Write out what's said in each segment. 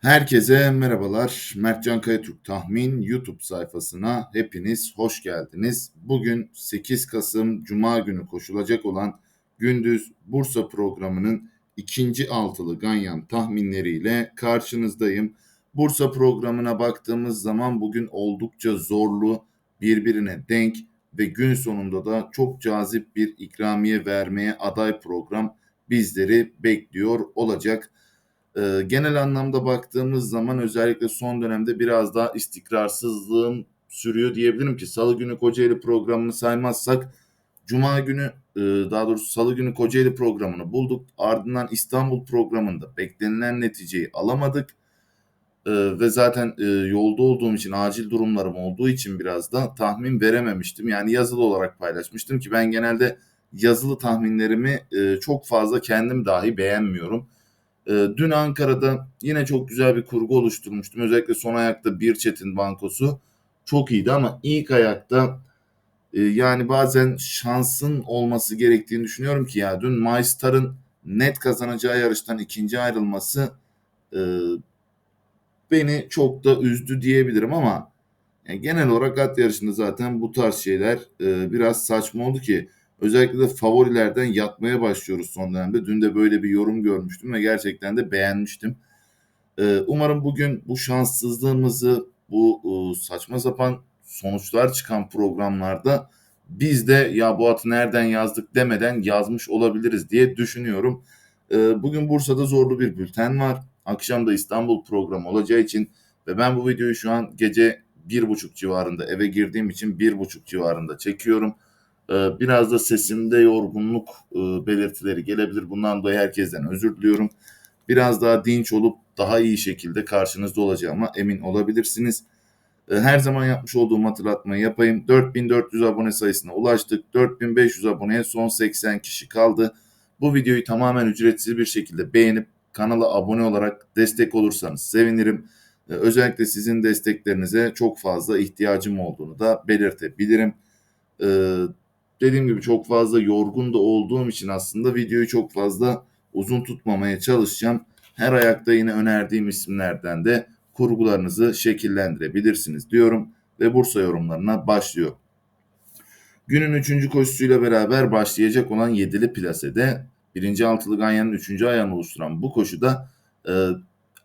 Herkese merhabalar. Mertcan Kayatürk Tahmin YouTube sayfasına hepiniz hoş geldiniz. Bugün 8 Kasım Cuma günü koşulacak olan Gündüz Bursa programının ikinci altılı ganyan tahminleriyle karşınızdayım. Bursa programına baktığımız zaman bugün oldukça zorlu, birbirine denk ve gün sonunda da çok cazip bir ikramiye vermeye aday program bizleri bekliyor olacak. E, genel anlamda baktığımız zaman özellikle son dönemde biraz daha istikrarsızlığım sürüyor diyebilirim ki Salı günü Kocaeli programını saymazsak Cuma günü e, daha doğrusu Salı günü Kocaeli programını bulduk. Ardından İstanbul programında beklenilen neticeyi alamadık. E, ve zaten e, yolda olduğum için acil durumlarım olduğu için biraz da tahmin verememiştim. Yani yazılı olarak paylaşmıştım ki ben genelde yazılı tahminlerimi e, çok fazla kendim dahi beğenmiyorum. E, dün Ankara'da yine çok güzel bir kurgu oluşturmuştum. Özellikle son ayakta bir çetin bankosu çok iyiydi ama ilk ayakta e, yani bazen şansın olması gerektiğini düşünüyorum ki ya dün Maistar'ın net kazanacağı yarıştan ikinci ayrılması e, beni çok da üzdü diyebilirim ama yani genel olarak at yarışında zaten bu tarz şeyler e, biraz saçma oldu ki özellikle de favorilerden yatmaya başlıyoruz son dönemde. Dün de böyle bir yorum görmüştüm ve gerçekten de beğenmiştim. E, umarım bugün bu şanssızlığımızı bu e, saçma sapan sonuçlar çıkan programlarda biz de ya bu atı nereden yazdık demeden yazmış olabiliriz diye düşünüyorum. E, bugün Bursa'da zorlu bir bülten var. Akşam da İstanbul programı olacağı için ve ben bu videoyu şu an gece bir buçuk civarında eve girdiğim için bir buçuk civarında çekiyorum. Ee, biraz da sesimde yorgunluk e, belirtileri gelebilir. Bundan dolayı herkesten özür diliyorum. Biraz daha dinç olup daha iyi şekilde karşınızda olacağıma emin olabilirsiniz. Ee, her zaman yapmış olduğum hatırlatmayı yapayım. 4400 abone sayısına ulaştık. 4500 aboneye son 80 kişi kaldı. Bu videoyu tamamen ücretsiz bir şekilde beğenip kanala abone olarak destek olursanız sevinirim. Ee, özellikle sizin desteklerinize çok fazla ihtiyacım olduğunu da belirtebilirim. Dediğim gibi çok fazla yorgun da olduğum için aslında videoyu çok fazla uzun tutmamaya çalışacağım. Her ayakta yine önerdiğim isimlerden de kurgularınızı şekillendirebilirsiniz diyorum ve Bursa yorumlarına başlıyor. Günün üçüncü koşusuyla beraber başlayacak olan yedili plasede birinci altılı ganyanın üçüncü ayağını oluşturan bu koşuda e,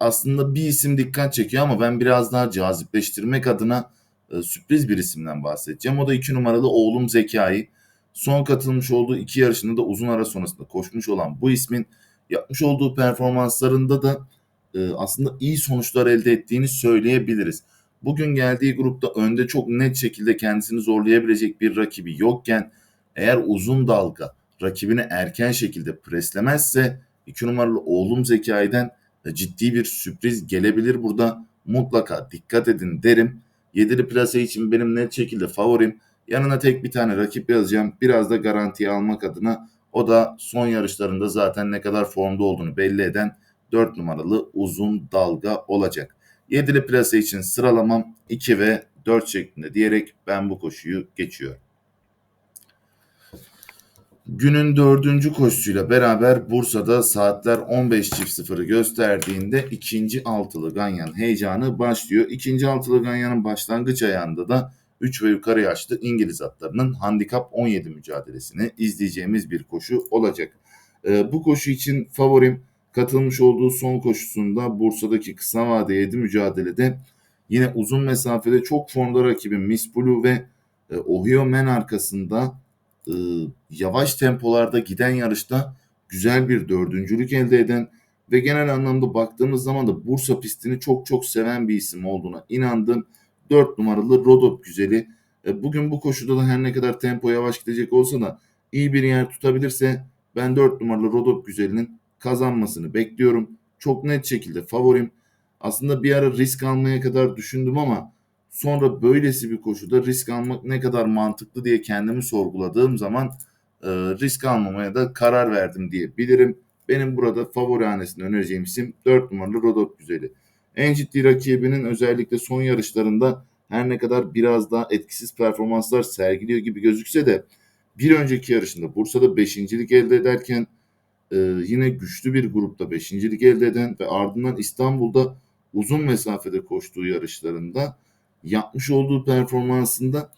aslında bir isim dikkat çekiyor ama ben biraz daha cazipleştirmek adına e, sürpriz bir isimden bahsedeceğim. O da iki numaralı oğlum Zekai. Son katılmış olduğu iki yarışında da uzun ara sonrasında koşmuş olan bu ismin yapmış olduğu performanslarında da e, aslında iyi sonuçlar elde ettiğini söyleyebiliriz. Bugün geldiği grupta önde çok net şekilde kendisini zorlayabilecek bir rakibi yokken eğer uzun dalga rakibini erken şekilde preslemezse 2 numaralı oğlum Zekai'den ciddi bir sürpriz gelebilir burada. Mutlaka dikkat edin derim. Yedili plase için benim net şekilde favorim. Yanına tek bir tane rakip yazacağım. Biraz da garantiye almak adına. O da son yarışlarında zaten ne kadar formda olduğunu belli eden 4 numaralı uzun dalga olacak. Yedili plase için sıralamam 2 ve 4 şeklinde diyerek ben bu koşuyu geçiyorum. Günün dördüncü koşusuyla beraber Bursa'da saatler 15.00'ı gösterdiğinde ikinci altılı ganyan heyecanı başlıyor. İkinci altılı ganyanın başlangıç ayağında da 3 ve yukarı yaşlı İngiliz atlarının handikap 17 mücadelesini izleyeceğimiz bir koşu olacak. Ee, bu koşu için favorim katılmış olduğu son koşusunda Bursa'daki kısa vade 7 mücadelede yine uzun mesafede çok formda rakibi Miss Blue ve e, Ohio Men arkasında e, yavaş tempolarda giden yarışta güzel bir dördüncülük elde eden ve genel anlamda baktığımız zaman da Bursa pistini çok çok seven bir isim olduğuna inandım. 4 numaralı Rodop güzeli. E, bugün bu koşuda da her ne kadar tempo yavaş gidecek olsa da iyi bir yer tutabilirse ben 4 numaralı Rodop güzelinin kazanmasını bekliyorum. Çok net şekilde favorim. Aslında bir ara risk almaya kadar düşündüm ama sonra böylesi bir koşuda risk almak ne kadar mantıklı diye kendimi sorguladığım zaman e, risk almamaya da karar verdim diyebilirim. Benim burada favori hanesinde önereceğim isim 4 numaralı Rodop Güzeli. En ciddi rakibinin özellikle son yarışlarında her ne kadar biraz daha etkisiz performanslar sergiliyor gibi gözükse de bir önceki yarışında Bursa'da beşincilik elde ederken e, yine güçlü bir grupta beşincilik elde eden ve ardından İstanbul'da uzun mesafede koştuğu yarışlarında yapmış olduğu performansında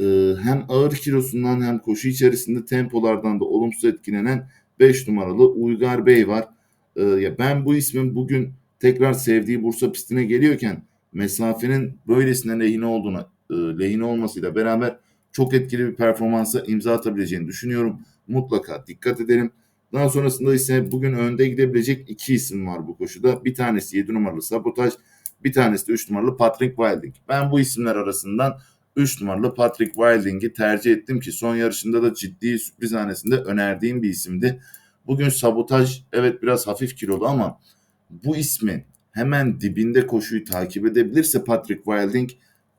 e, hem ağır kilosundan hem koşu içerisinde tempolardan da olumsuz etkilenen 5 numaralı Uygar Bey var. E, ya ben bu ismin bugün tekrar sevdiği Bursa pistine geliyorken mesafenin böylesine lehine olduğuna e, lehine olmasıyla beraber çok etkili bir performansa imza atabileceğini düşünüyorum. Mutlaka dikkat edelim. Daha sonrasında ise bugün önde gidebilecek iki isim var bu koşuda. Bir tanesi 7 numaralı Sabotaj, bir tanesi de 3 numaralı Patrick Wilding. Ben bu isimler arasından 3 numaralı Patrick Wilding'i tercih ettim ki son yarışında da ciddi sürpriz hanesinde önerdiğim bir isimdi. Bugün Sabotaj evet biraz hafif kilolu ama bu ismi hemen dibinde koşuyu takip edebilirse Patrick Wilding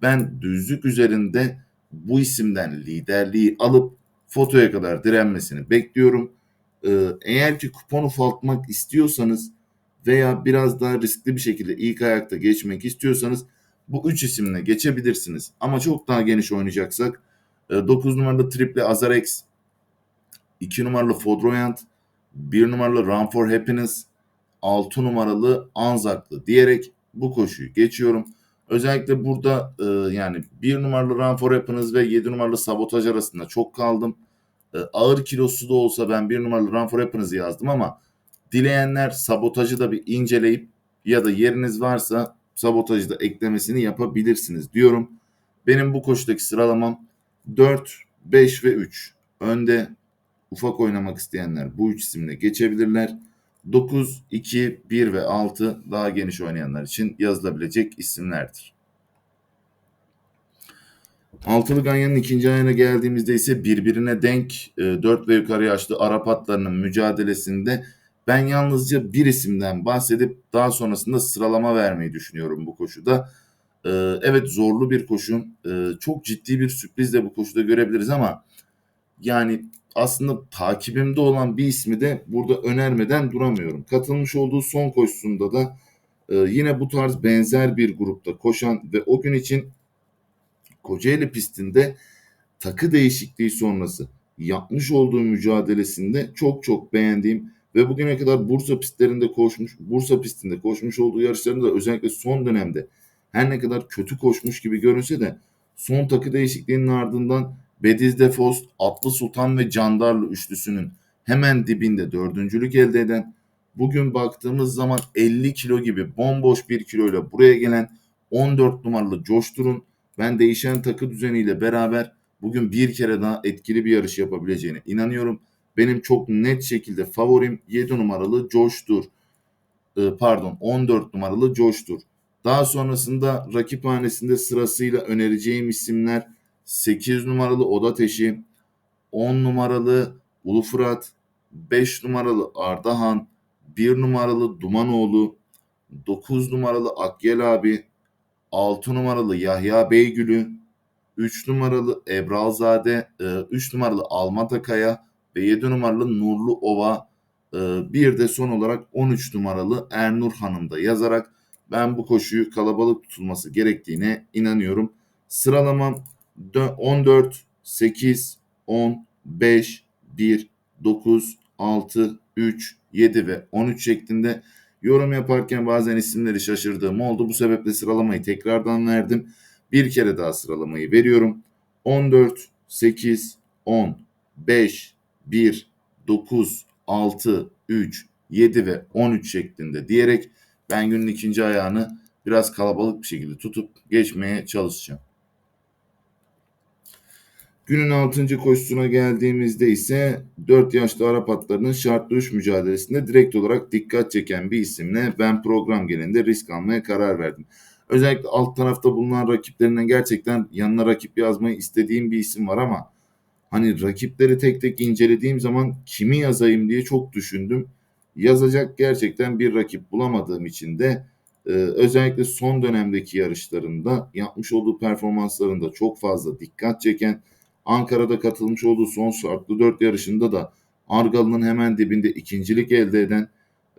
ben düzlük üzerinde bu isimden liderliği alıp fotoya kadar direnmesini bekliyorum. Ee, eğer ki kupon ufaltmak istiyorsanız veya biraz daha riskli bir şekilde ilk ayakta geçmek istiyorsanız bu üç isimle geçebilirsiniz. Ama çok daha geniş oynayacaksak 9 e, numaralı Triple Azarex, 2 numaralı Fodroyant, 1 numaralı Run for Happiness, 6 numaralı Anzaklı diyerek bu koşuyu geçiyorum. Özellikle burada e, yani 1 numaralı Run for Happiness ve 7 numaralı Sabotaj arasında çok kaldım. E, ağır kilosu da olsa ben 1 numaralı Run for Happiness'ı yazdım ama dileyenler sabotajı da bir inceleyip ya da yeriniz varsa sabotajı da eklemesini yapabilirsiniz diyorum. Benim bu koşudaki sıralamam 4, 5 ve 3. Önde ufak oynamak isteyenler bu üç isimle geçebilirler. 9, 2, 1 ve 6 daha geniş oynayanlar için yazılabilecek isimlerdir. Altılı Ganyan'ın ikinci ayına geldiğimizde ise birbirine denk 4 e, ve yukarı yaşlı Arap atlarının mücadelesinde ben yalnızca bir isimden bahsedip daha sonrasında sıralama vermeyi düşünüyorum bu koşuda. Ee, evet zorlu bir koşu. Ee, çok ciddi bir sürpriz de bu koşuda görebiliriz ama yani aslında takibimde olan bir ismi de burada önermeden duramıyorum. Katılmış olduğu son koşusunda da e, yine bu tarz benzer bir grupta koşan ve o gün için Kocaeli pistinde takı değişikliği sonrası yapmış olduğu mücadelesinde çok çok beğendiğim ve bugüne kadar Bursa pistlerinde koşmuş, Bursa pistinde koşmuş olduğu yarışlarında özellikle son dönemde her ne kadar kötü koşmuş gibi görünse de son takı değişikliğinin ardından Bediz Defos, Atlı Sultan ve Candarlı üçlüsünün hemen dibinde dördüncülük elde eden bugün baktığımız zaman 50 kilo gibi bomboş bir kiloyla buraya gelen 14 numaralı Coştur'un ben değişen takı düzeniyle beraber bugün bir kere daha etkili bir yarış yapabileceğine inanıyorum. Benim çok net şekilde favorim 7 numaralı Josh'tur. Ee, pardon 14 numaralı Josh'tur. Daha sonrasında rakip hanesinde sırasıyla önereceğim isimler 8 numaralı Oda Teşi, 10 numaralı Ulu Fırat, 5 numaralı Ardahan, 1 numaralı Dumanoğlu, 9 numaralı Akyel abi, 6 numaralı Yahya Beygülü, 3 numaralı Ebralzade, 3 e, numaralı Almatakaya ve 7 numaralı Nurlu Ova, e, bir de son olarak 13 numaralı Ernur Hanım da yazarak ben bu koşuyu kalabalık tutulması gerektiğine inanıyorum. Sıralamam 14, 8, 10, 5, 1, 9, 6, 3, 7 ve 13 şeklinde yorum yaparken bazen isimleri şaşırdığım oldu. Bu sebeple sıralamayı tekrardan verdim. Bir kere daha sıralamayı veriyorum. 14, 8, 10, 5, 1, 9, 6, 3, 7 ve 13 şeklinde diyerek ben günün ikinci ayağını biraz kalabalık bir şekilde tutup geçmeye çalışacağım. Günün 6. koşusuna geldiğimizde ise 4 yaşlı Arap atlarının şartlı 3 mücadelesinde direkt olarak dikkat çeken bir isimle ben program genelinde risk almaya karar verdim. Özellikle alt tarafta bulunan rakiplerinden gerçekten yanına rakip yazmayı istediğim bir isim var ama hani rakipleri tek tek incelediğim zaman kimi yazayım diye çok düşündüm. Yazacak gerçekten bir rakip bulamadığım için de e, özellikle son dönemdeki yarışlarında yapmış olduğu performanslarında çok fazla dikkat çeken Ankara'da katılmış olduğu son şartlı 4 yarışında da Argalı'nın hemen dibinde ikincilik elde eden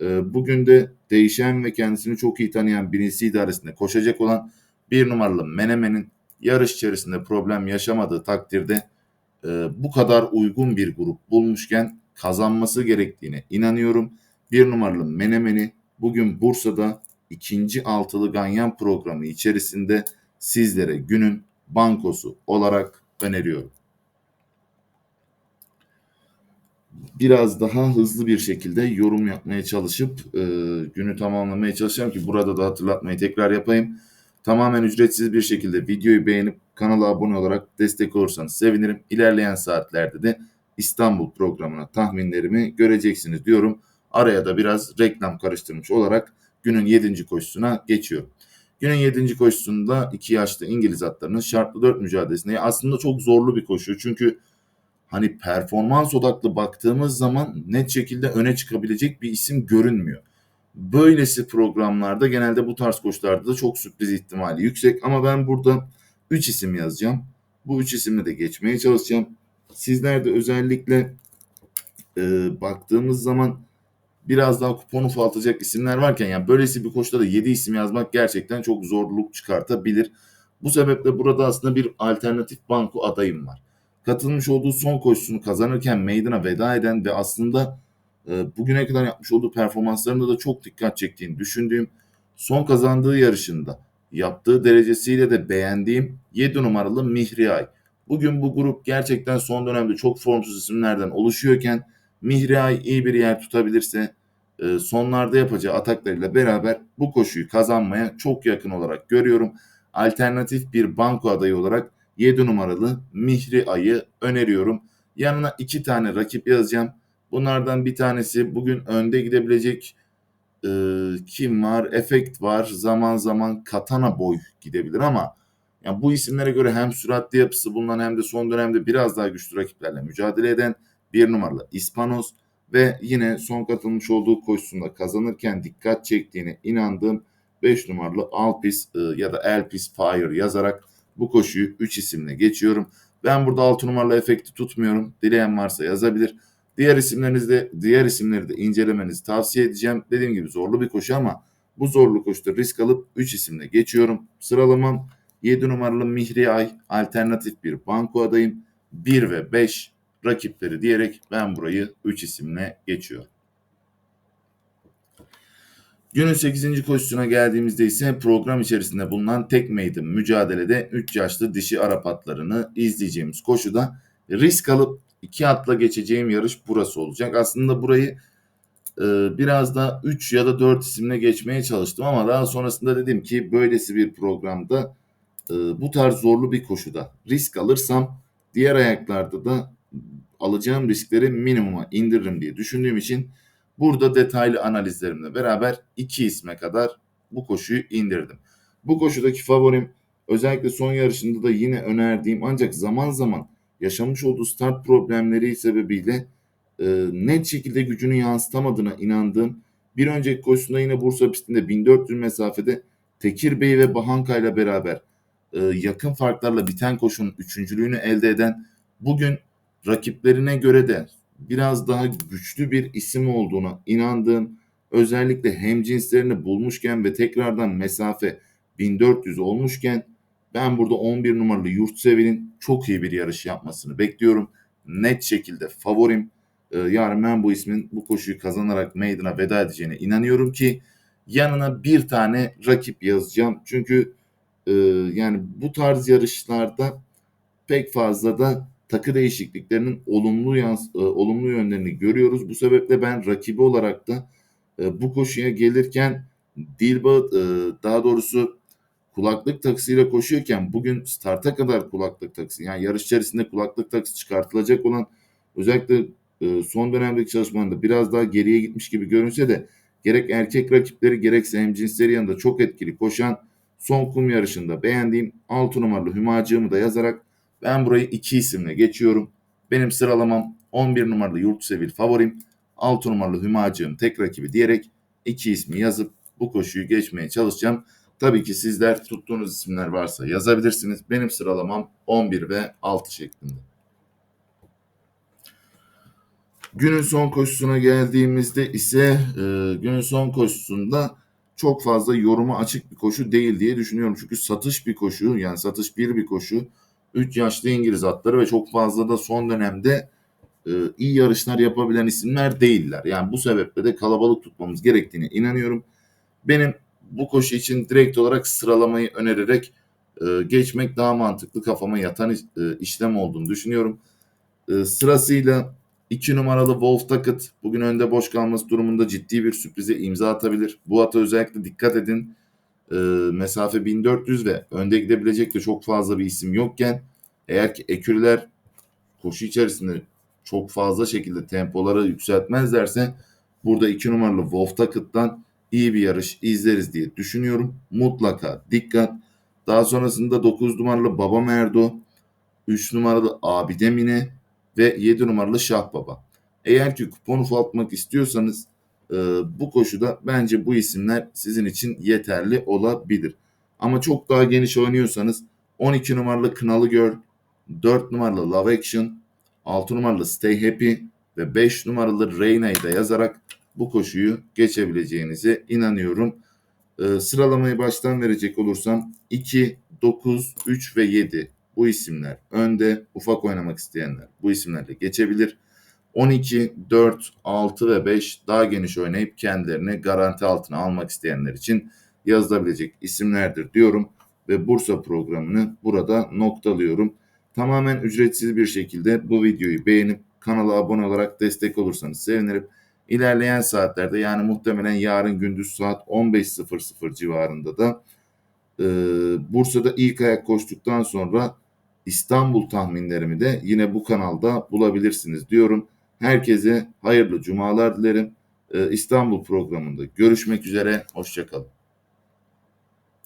e, bugün de değişen ve kendisini çok iyi tanıyan birincisi idaresinde koşacak olan bir numaralı Menemen'in yarış içerisinde problem yaşamadığı takdirde e, bu kadar uygun bir grup bulmuşken kazanması gerektiğine inanıyorum. Bir numaralı Menemen'i bugün Bursa'da ikinci altılı ganyan programı içerisinde sizlere günün bankosu olarak öneriyorum. Biraz daha hızlı bir şekilde yorum yapmaya çalışıp e, günü tamamlamaya çalışacağım ki burada da hatırlatmayı tekrar yapayım. Tamamen ücretsiz bir şekilde videoyu beğenip kanala abone olarak destek olursanız sevinirim. İlerleyen saatlerde de İstanbul programına tahminlerimi göreceksiniz diyorum. Araya da biraz reklam karıştırmış olarak günün 7. koşusuna geçiyorum. Günün 7. koşusunda iki yaşlı İngiliz atlarının şartlı 4 mücadelesinde aslında çok zorlu bir koşu. Çünkü hani performans odaklı baktığımız zaman net şekilde öne çıkabilecek bir isim görünmüyor. Böylesi programlarda genelde bu tarz koşularda da çok sürpriz ihtimali yüksek ama ben burada 3 isim yazacağım. Bu 3 isimle de geçmeye çalışacağım. Sizler de özellikle e, baktığımız zaman biraz daha kuponu ufaltacak isimler varken yani böylesi bir koşuda da 7 isim yazmak gerçekten çok zorluk çıkartabilir. Bu sebeple burada aslında bir alternatif banko adayım var katılmış olduğu son koşusunu kazanırken meydana veda eden ve aslında e, bugüne kadar yapmış olduğu performanslarında da çok dikkat çektiğini düşündüğüm son kazandığı yarışında yaptığı derecesiyle de beğendiğim 7 numaralı Mihriay. Bugün bu grup gerçekten son dönemde çok formsuz isimlerden oluşuyorken Mihriay iyi bir yer tutabilirse e, sonlarda yapacağı ataklarıyla beraber bu koşuyu kazanmaya çok yakın olarak görüyorum. Alternatif bir banko adayı olarak 7 numaralı Mihri Ay'ı öneriyorum. Yanına iki tane rakip yazacağım. Bunlardan bir tanesi bugün önde gidebilecek e, kim var? Efekt var. Zaman zaman Katana Boy gidebilir ama yani bu isimlere göre hem süratli yapısı bulunan hem de son dönemde biraz daha güçlü rakiplerle mücadele eden bir numaralı Ispanos ve yine son katılmış olduğu koşusunda kazanırken dikkat çektiğine inandığım 5 numaralı Alpis e, ya da Elpis Fire yazarak bu koşuyu 3 isimle geçiyorum. Ben burada 6 numaralı efekti tutmuyorum. Dileyen varsa yazabilir. Diğer isimlerinizde diğer isimleri de incelemenizi tavsiye edeceğim. Dediğim gibi zorlu bir koşu ama bu zorlu koşuda risk alıp 3 isimle geçiyorum. Sıralamam 7 numaralı Mihri Ay alternatif bir banko adayım. 1 ve 5 rakipleri diyerek ben burayı 3 isimle geçiyorum. Günün 8. koşusuna geldiğimizde ise program içerisinde bulunan tek maiden mücadelede 3 yaşlı dişi Arap atlarını izleyeceğimiz koşuda risk alıp 2 atla geçeceğim yarış burası olacak. Aslında burayı e, biraz da 3 ya da 4 isimle geçmeye çalıştım ama daha sonrasında dedim ki böylesi bir programda e, bu tarz zorlu bir koşuda risk alırsam diğer ayaklarda da alacağım riskleri minimuma indiririm diye düşündüğüm için Burada detaylı analizlerimle beraber iki isme kadar bu koşuyu indirdim. Bu koşudaki favorim özellikle son yarışında da yine önerdiğim ancak zaman zaman yaşamış olduğu start problemleri sebebiyle e, net şekilde gücünü yansıtamadığına inandığım bir önceki koşusunda yine Bursa pistinde 1400 mesafede Tekir Bey ve Bahanka ile beraber e, yakın farklarla biten koşunun üçüncülüğünü elde eden bugün rakiplerine göre de biraz daha güçlü bir isim olduğuna inandığım özellikle hem cinslerini bulmuşken ve tekrardan mesafe 1400 olmuşken ben burada 11 numaralı Yurtsever'in çok iyi bir yarış yapmasını bekliyorum. Net şekilde favorim. Ee, yarın ben bu ismin bu koşuyu kazanarak meydana veda edeceğine inanıyorum ki yanına bir tane rakip yazacağım. Çünkü e, yani bu tarz yarışlarda pek fazla da takı değişikliklerinin olumlu yans e, olumlu yönlerini görüyoruz. Bu sebeple ben rakibi olarak da e, bu koşuya gelirken Dilba e, daha doğrusu kulaklık takısıyla koşuyorken bugün starta kadar kulaklık takısı yani yarış içerisinde kulaklık takısı çıkartılacak olan özellikle e, son dönemdeki çalışmalarında biraz daha geriye gitmiş gibi görünse de gerek erkek rakipleri gerekse hem cinsleri yanında çok etkili koşan son kum yarışında beğendiğim 6 numaralı Hümacığımı da yazarak ben burayı iki isimle geçiyorum. Benim sıralamam 11 numaralı Yurtsevil favorim. 6 numaralı Hümacığım tek rakibi diyerek iki ismi yazıp bu koşuyu geçmeye çalışacağım. Tabii ki sizler tuttuğunuz isimler varsa yazabilirsiniz. Benim sıralamam 11 ve 6 şeklinde. Günün son koşusuna geldiğimizde ise e, günün son koşusunda çok fazla yoruma açık bir koşu değil diye düşünüyorum. Çünkü satış bir koşu yani satış bir bir koşu. 3 yaşlı İngiliz atları ve çok fazla da son dönemde e, iyi yarışlar yapabilen isimler değiller. Yani bu sebeple de kalabalık tutmamız gerektiğine inanıyorum. Benim bu koşu için direkt olarak sıralamayı önererek e, geçmek daha mantıklı kafama yatan e, işlem olduğunu düşünüyorum. E, sırasıyla 2 numaralı Wolf Ducket bugün önde boş kalması durumunda ciddi bir sürprize imza atabilir. Bu ata özellikle dikkat edin. E, mesafe 1400 ve önde gidebilecek de çok fazla bir isim yokken eğer ki ekürler koşu içerisinde çok fazla şekilde tempoları yükseltmezlerse burada 2 numaralı Wolf Ducket'tan iyi bir yarış izleriz diye düşünüyorum. Mutlaka dikkat. Daha sonrasında 9 numaralı Baba Merdo, 3 numaralı Abide Mine ve 7 numaralı Şah Baba. Eğer ki kupon ufaltmak istiyorsanız e, bu koşuda bence bu isimler sizin için yeterli olabilir. Ama çok daha geniş oynuyorsanız 12 numaralı Kınalı Girl, 4 numaralı Love Action, 6 numaralı Stay Happy ve 5 numaralı Reyna'yı da yazarak bu koşuyu geçebileceğinize inanıyorum. Ee, sıralamayı baştan verecek olursam 2, 9, 3 ve 7 bu isimler önde. Ufak oynamak isteyenler bu isimlerle geçebilir. 12, 4, 6 ve 5 daha geniş oynayıp kendilerini garanti altına almak isteyenler için yazılabilecek isimlerdir diyorum ve Bursa programını burada noktalıyorum. Tamamen ücretsiz bir şekilde bu videoyu beğenip kanala abone olarak destek olursanız sevinirim. İlerleyen saatlerde yani muhtemelen yarın gündüz saat 15.00 civarında da e, Bursa'da ilk ayak koştuktan sonra İstanbul tahminlerimi de yine bu kanalda bulabilirsiniz diyorum. Herkese hayırlı cumalar dilerim. E, İstanbul programında görüşmek üzere. Hoşçakalın.